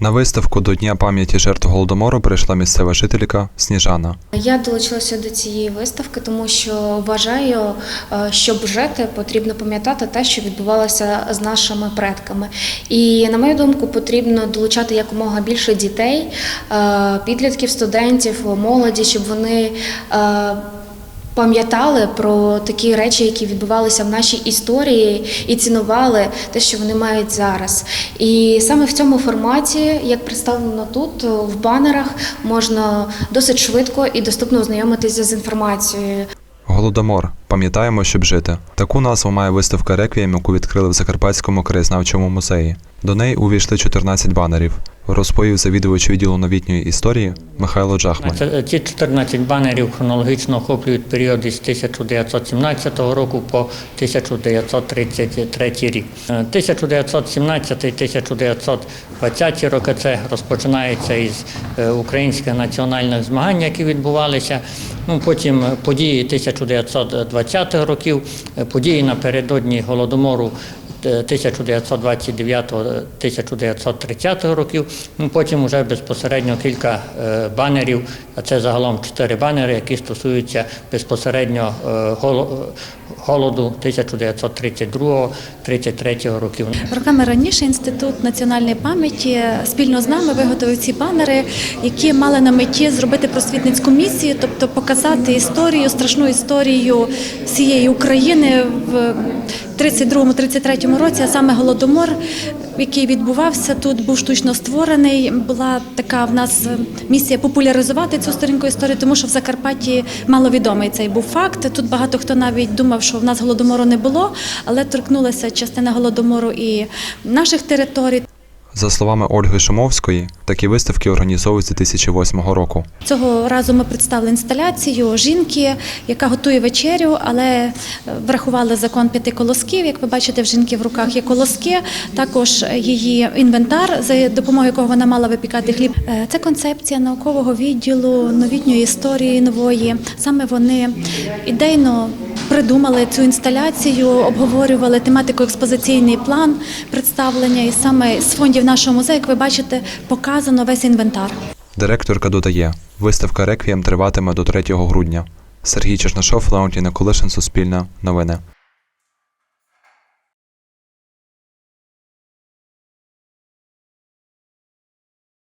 На виставку до Дня пам'яті жертв голодомору прийшла місцева жителька Сніжана. Я долучилася до цієї виставки, тому що вважаю, е, щоб жити, потрібно пам'ятати те, що відбувалося з нашими предками. І на мою думку, потрібно долучати якомога більше дітей, е, підлітків, студентів, молоді, щоб вони. Пам'ятали про такі речі, які відбувалися в нашій історії, і цінували те, що вони мають зараз. І саме в цьому форматі, як представлено тут, в банерах, можна досить швидко і доступно ознайомитися з інформацією. Голодомор. Пам'ятаємо, щоб жити. Таку назву має виставка Реквієм, яку відкрили в Закарпатському краєзнавчому музеї. До неї увійшли 14 банерів. Розповів завідувач відділу новітньої історії Михайло Джахман. Ці 14 банерів хронологічно охоплюють період із 1917 року по 1933 рік. Е, 1917-1920 роки це розпочинається із е, українських національних змагань, які відбувалися. Ну, потім події 1920-х років, е, події напередодні голодомору 1929-1930 років. Ну, потім вже безпосередньо кілька е, банерів, а це загалом чотири банери, які стосуються безпосередньо е, голо- голоду 1932-33 років. Роками раніше інститут національної пам'яті спільно з нами виготовив ці банери, які мали на меті зробити просвітницьку місію, тобто показати історію, страшну історію всієї України в 32-33 році, а саме голодомор, який відбувався тут, був штучно створений. Була така в нас місія популяризувати цю сторінку історії, тому що в Закарпатті маловідомий цей був факт. Тут багато хто навіть думав, що в нас голодомору не було, але торкнулася частина голодомору і наших територій. За словами Ольги Шумовської, такі виставки організовують з 2008 року. Цього разу ми представили інсталяцію жінки, яка готує вечерю, але е, врахували закон п'яти колосків. Як ви бачите, в жінки в руках є колоски. Також її інвентар, за допомогою якого вона мала випікати хліб. Е, Це концепція наукового відділу новітньої історії нової. Саме вони ідейно придумали цю інсталяцію, обговорювали тематику експозиційний план представлення, і саме з фондів нашого музею, як ви бачите, показано весь інвентар. Директорка додає, виставка Реквієм триватиме до 3 грудня. Сергій Чернашов, Леонтій Николишин, Суспільне, Новини.